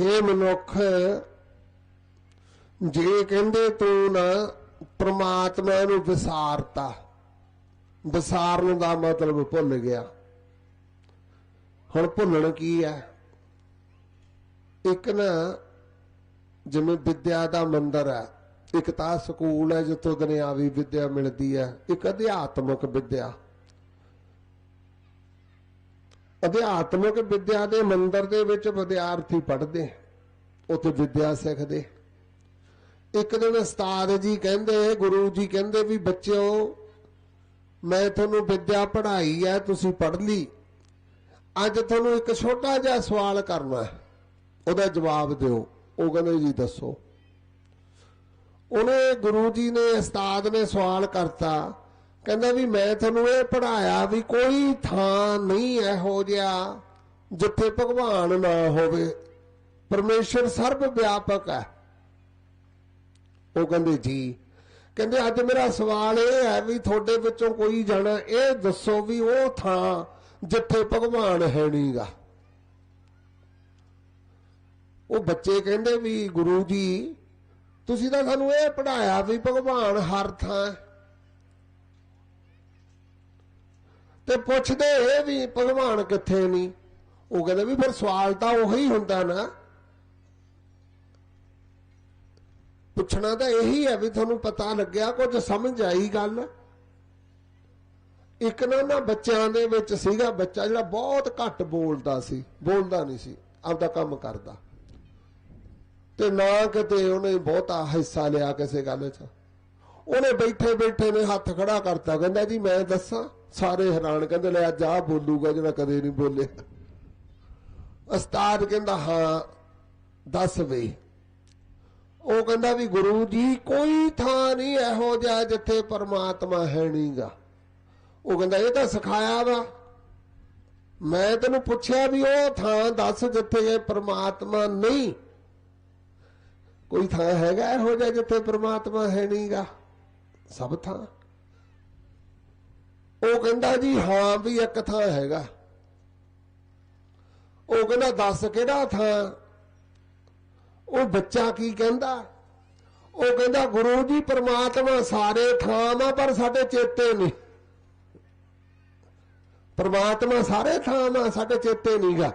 ਹੇ ਮਨੁੱਖ, ਜੇ ਕਹਿੰਦੇ ਤੂੰ ਨਾ ਪ੍ਰਮਾਤਮਾ ਨੂੰ ਵਿਸਾਰਤਾ, ਵਿਸਾਰਨ ਦਾ ਮਤਲਬ ਭੁੱਲ ਗਿਆ। ਹੁਣ ਭੁੱਲਣ ਕੀ ਹੈ? ਇੱਕ ਨਾ ਜਿਵੇਂ ਵਿਦਿਆ ਦਾ ਮੰਦਰ ਹੈ, ਇੱਕ ਤਾਂ ਸਕੂਲ ਹੈ ਜਿੱਥੋਂ ਦੁਨਿਆਵੀ ਵਿਦਿਆ ਮਿਲਦੀ ਹੈ, ਇੱਕ ਅਧਿਆਤਮਕ ਵਿਦਿਆ। ਅਧਿਆਤਮਿਕ ਵਿਦਿਆ ਦੇ ਮੰਦਰ ਦੇ ਵਿੱਚ ਵਿਦਿਆਰਥੀ ਪੜ੍ਹਦੇ ਉੱਥੇ ਵਿਦਿਆ ਸਿੱਖਦੇ ਇੱਕ ਦਿਨ ਉਸਤਾਦ ਜੀ ਕਹਿੰਦੇ, ਗੁਰੂ ਜੀ ਕਹਿੰਦੇ ਵੀ ਬੱਚਿਓ, ਮੈਂ ਤੁਹਾਨੂੰ ਵਿਦਿਆ ਪੜ੍ਹਾਈ ਹੈ, ਤੁਸੀਂ ਪੜ੍ਹ ਲਈ। ਅੱਜ ਤੁਹਾਨੂੰ ਇੱਕ ਛੋਟਾ ਜਿਹਾ ਸਵਾਲ ਕਰਨਾ ਹੈ। ਉਹਦਾ ਜਵਾਬ ਦਿਓ। ਉਹ ਕਹਿੰਦੇ ਜੀ ਦੱਸੋ। ਉਹਨੇ ਗੁਰੂ ਜੀ ਨੇ, ਉਸਤਾਦ ਨੇ ਸਵਾਲ ਕਰਤਾ ਕਹਿੰਦਾ ਵੀ ਮੈਂ ਤੁਹਾਨੂੰ ਇਹ ਪੜਾਇਆ ਵੀ ਕੋਈ ਥਾਂ ਨਹੀਂ ਇਹੋ ਜਿਹਾ ਜਿੱਥੇ ਭਗਵਾਨ ਨਾ ਹੋਵੇ। ਪਰਮੇਸ਼ਰ ਸਰਬ ਵਿਆਪਕ ਹੈ। ਉਹ ਕਹਿੰਦੇ, ਜੀ। ਕਹਿੰਦੇ, ਅੱਜ ਮੇਰਾ ਸਵਾਲ ਇਹ ਹੈ ਵੀ ਤੁਹਾਡੇ ਵਿੱਚੋਂ ਕੋਈ ਜਾਣਾ ਇਹ ਦੱਸੋ ਵੀ ਉਹ ਥਾਂ ਜਿੱਥੇ ਭਗਵਾਨ ਹੈ ਨਹੀਂਗਾ? ਉਹ ਬੱਚੇ ਕਹਿੰਦੇ ਵੀ, ਗੁਰੂ ਜੀ, ਤੁਸੀਂ ਤਾਂ ਸਾਨੂੰ ਇਹ ਪੜਾਇਆ ਵੀ ਭਗਵਾਨ ਹਰ ਥਾਂ ਤੇ ਪੁੱਛਦੇ ਇਹ ਵੀ ਭਗਵਾਨ ਕਿੱਥੇ ਨਹੀਂ ਉਹ ਕਹਿੰਦਾ ਵੀ ਫਿਰ ਸਵਾਲ ਤਾਂ ਉਹੀ ਹੁੰਦਾ ਨਾ। ਪੁੱਛਣਾ ਤਾਂ ਇਹੀ ਹੈ ਵੀ ਤੁਹਾਨੂੰ ਪਤਾ ਲੱਗਿਆ, ਕੁਝ ਸਮਝ ਆਈ ਗੱਲ? ਇੱਕ ਨਾ ਨਾ ਬੱਚਿਆਂ ਦੇ ਵਿੱਚ ਸੀਗਾ ਬੱਚਾ ਜਿਹੜਾ ਬਹੁਤ ਘੱਟ ਬੋਲਦਾ ਸੀ, ਬੋਲਦਾ ਨਹੀਂ ਸੀ, ਆਪਦਾ ਕੰਮ ਕਰਦਾ। ਤੇ ਨਾ ਕਿਤੇ ਉਹਨੇ ਬਹੁਤਾ ਹਿੱਸਾ ਲਿਆ ਕਿਸੇ ਗੱਲ 'ਚ। ਉਹਨੇ ਬੈਠੇ ਬੈਠੇ ਨੇ ਹੱਥ ਖੜਾ ਕਰਤਾ, ਕਹਿੰਦਾ ਜੀ ਮੈਂ ਦੱਸਾਂ ਸਾਰੇ ਹੈਰਾਨ ਕਹਿੰਦੇ ਲੈ ਅੱਜ ਆਹ ਬੋਲੂਗਾ ਜਿਹੜਾ ਕਦੇ ਨਹੀਂ ਬੋਲਿਆ। ਉਸਤਾਦ ਕਹਿੰਦਾ, ਹਾਂ, ਦੱਸ ਵੇ ਉਹ ਕਹਿੰਦਾ ਵੀ ਗੁਰੂ ਜੀ, ਕੋਈ ਥਾਂ ਨਹੀਂ ਇਹੋ ਜਿਹਾ ਜਿੱਥੇ ਪਰਮਾਤਮਾ ਹੈ ਨਹੀਂਗਾ। ਉਹ ਕਹਿੰਦਾ, ਇਹ ਤਾਂ ਸਿਖਾਇਆ ਵਾ। ਮੈਂ ਤੈਨੂੰ ਪੁੱਛਿਆ ਵੀ ਉਹ ਥਾਂ ਦੱਸ ਜਿੱਥੇ ਇਹ ਪਰਮਾਤਮਾ ਨਹੀਂ। ਕੋਈ ਥਾਂ ਹੈਗਾ ਇਹੋ ਜਿਹਾ ਜਿੱਥੇ ਪ੍ਰਮਾਤਮਾ ਹੈ ਨਹੀਂਗਾ? ਸਭ ਥਾਂ। ਉਹ ਕਹਿੰਦਾ ਜੀ, ਹਾਂ ਵੀ ਇੱਕ ਥਾਂ ਹੈਗਾ। ਉਹ ਕਹਿੰਦਾ, ਦੱਸ ਕਿਹੜਾ ਥਾਂ? ਉਹ ਬੱਚਾ ਕੀ ਕਹਿੰਦਾ? ਉਹ ਕਹਿੰਦਾ, ਗੁਰੂ ਜੀ, ਪ੍ਰਮਾਤਮਾ ਸਾਰੇ ਥਾਂ ਵਾ, ਪਰ ਸਾਡੇ ਚੇਤੇ ਨਹੀਂ। ਪ੍ਰਮਾਤਮਾ ਸਾਰੇ ਥਾਂ ਵਾ, ਸਾਡੇ ਚੇਤੇ ਨਹੀਂਗਾ।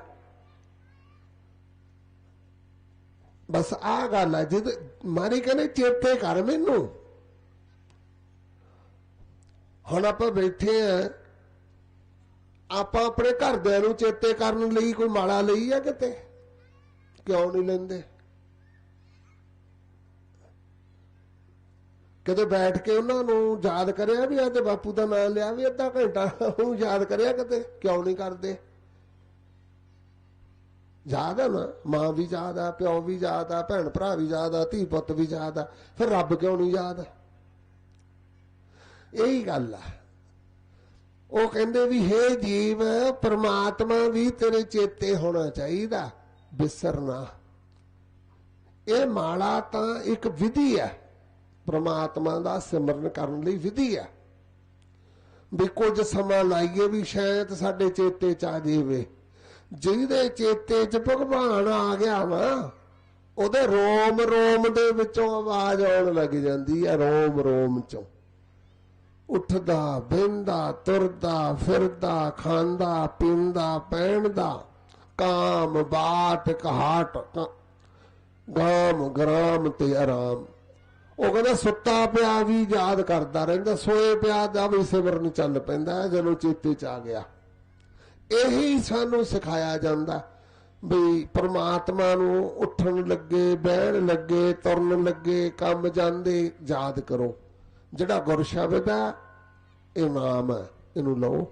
ਬਸ ਆ ਗੱਲ ਹੈ ਜਦ ਮਾਰੀ ਕਹਿੰਦੇ, ਚੇਤੇ ਕਰ ਮੈਨੂੰ। ਹੁਣ ਆਪਾਂ ਬੈਠੇ ਆ, ਆਪਾਂ ਆਪਣੇ ਘਰਦਿਆਂ ਨੂੰ ਚੇਤੇ ਕਰਨ ਲਈ ਕੋਈ ਮਾਲਾ ਲਈ ਆ ਕਿਤੇ? ਕਿਉਂ ਨਹੀਂ ਲੈਂਦੇ? ਕਦੇ ਬੈਠ ਕੇ ਉਹਨਾਂ ਨੂੰ ਯਾਦ ਕਰਿਆ ਵੀ ਅੱਜ ਬਾਪੂ ਦਾ ਨਾਮ ਲਿਆ ਵੀ ਅੱਧਾ ਘੰਟਾ ਉਹਨੂੰ ਯਾਦ ਕਰਿਆ ਕਦੇ ਕਿਉਂ ਨਹੀਂ ਕਰਦੇ? ਯਾਦ ਆ ਨਾ, ਮਾਂ ਵੀ ਯਾਦ ਆ, ਪਿਓ ਵੀ ਯਾਦ ਆ, ਭੈਣ ਭਰਾ ਵੀ ਯਾਦ ਆ, ਧੀ ਪੁੱਤ ਵੀ ਯਾਦ ਆ, ਫਿਰ ਰੱਬ ਕਿਉਂ ਨਹੀਂ ਯਾਦ? ਆ ਇਹੀ ਗੱਲ ਆ। ਉਹ ਕਹਿੰਦੇ ਵੀ, ਹੇ ਜੀਵ, ਪ੍ਰਮਾਤਮਾ ਵੀ ਤੇਰੇ ਚੇਤੇ ਹੋਣਾ ਚਾਹੀਦਾ ਬਿਸਰਨਾ ਇਹ ਮਾਲਾ ਤਾਂ ਇੱਕ ਵਿਧੀ ਹੈ ਪ੍ਰਮਾਤਮਾ ਦਾ ਸਿਮਰਨ ਕਰਨ ਲਈ ਵਿਧੀ ਹੈ ਵੀ ਕੁਝ ਸਮਾਂ ਲਾਈਏ ਵੀ ਸ਼ਾਇਦ ਸਾਡੇ ਚੇਤੇ ਚ ਆ ਜਾਵੇ। ਜਿਹਦੇ ਚੇਤੇ ਚ ਭਗਵਾਨ ਆ ਗਿਆ ਵਾ, ਉਹਦੇ ਰੋਮ ਰੋਮ ਦੇ ਵਿੱਚੋਂ ਆਵਾਜ਼ ਆਉਣ ਲੱਗ ਜਾਂਦੀ ਹੈ ਰੋਮ ਰੋਮ ਚੋਂ। ਉੱਠਦਾ, ਬਹਿੰਦਾ, ਤੁਰਦਾ, ਫਿਰਦਾ, ਖਾਂਦਾ, ਪੀਂਦਾ ਪਹਿਣਦਾ ਕਾਮ ਬਾਟ ਕਹਾਟ ਕ- ਗਾਮ ਗ੍ਰਾਮ ਤੇ ਆਰਾਮ। ਉਹ ਕਹਿੰਦਾ, ਸੁੱਤਾ ਪਿਆ ਵੀ ਯਾਦ ਕਰਦਾ ਰਹਿੰਦਾ, ਸੋਏ ਪਿਆ ਦਾ ਵੀ ਸਿਮਰਨ ਚੱਲ ਪੈਂਦਾ, ਜਦੋਂ ਚੇਤੇ ਚ ਆ ਗਿਆ। ਇਹੀ ਸਾਨੂੰ ਸਿਖਾਇਆ ਜਾਂਦਾ ਵੀ ਪ੍ਰਮਾਤਮਾ ਨੂੰ ਉੱਠਣ ਲੱਗੇ, ਬਹਿਣ ਲੱਗੇ, ਤੁਰਨ ਲੱਗੇ, ਕੰਮ ਜਾਂਦੇ, ਯਾਦ ਕਰੋ। ਜਿਹੜਾ ਗੁਰ ਸ਼ਬਦ ਹੈ ਇਹ ਨਾਮ ਹੈ ਇਹਨੂੰ ਲਓ।